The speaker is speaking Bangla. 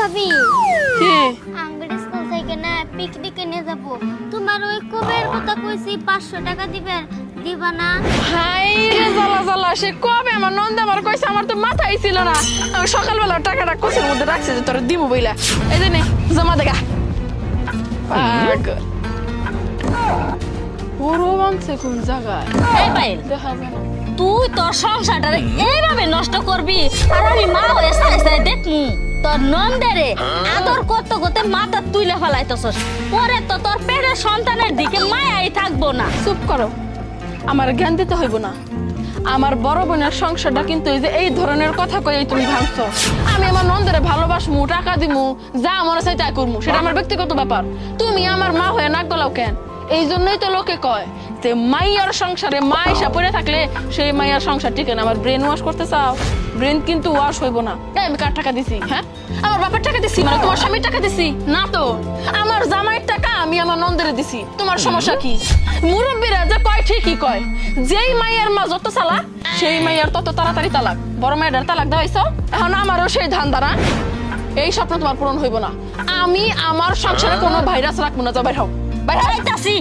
ভাবি? কি? আঙ্গুর স্কুল থেকে না পিকনিকে নিয়ে যাব। তোমার ওই কবের কথা কইছি পাঁচশো টাকা দিবেন। দিবা না? হাই রে জ্বালা জ্বালা সে কবে আমার নন্দ আমার কইছে আমার তো মাথায় ছিল না। আমি সকালবেলা টাকাটা কোচের মধ্যে রাখছি যে তোর দিব বইলা। এই যে নে জমা দেখা পাগ বড় বানছে কোন জায়গায়? এই পাইল দেখা যায় তুই তোর সংসারটা এইভাবে নষ্ট করবি আর আমি মা হয়ে সাই সাই দেখমু। তোর নন্দেরে। আদর করতে করতে মাথা তুইলে ফেলাইতেছস। পরে তো তোর পেটের সন্তানের দিকে মায়াই থাকব না। চুপ করো। আমার জ্ঞান দিতে হইব না। আমার বড় বোনের সংসারটা কিন্তু এই যে এই ধরনের কথা কই তুমি ভাবছ। আমি আমার নন্দের ভালোবাসমু, টাকা দিমু, যা মনে চাই তাই করমু। সেটা আমার ব্যক্তিগত ব্যাপার। তুমি আমার মা হয়ে নাক গলাও কেন? এই জন্যই তো লোকে কয় যে মাইয়ার সংসারে মা এসা পড়ে থাকলে সেই মাইয়ার সংসার না, আমার ব্রেন ওয়াশ করতে চাও। ব্রেন কিন্তু ওয়াশ হইব না এই আমি কার টাকা দিছি হ্যাঁ আমার বাপের টাকা দিছি মানে তোমার স্বামীর টাকা দিছি না তো আমার জামাইয়ের টাকা আমি আমার নন্দের দিছি তোমার সমস্যা কি মুরব্বীরা যে কয় ঠিকই কয় যেই মাইয়ার মা যত চালা সেই মাইয়ার তত তাড়াতাড়ি তালাক বড় মায়ের তালাক দেওয়াইছো এখন আমারও সেই ধান দানা এই স্বপ্ন তোমার পূরণ হইব না আমি আমার সংসারে কোনো ভাইরাস রাখব না যা বাইর হও বাইর হও আইতাছি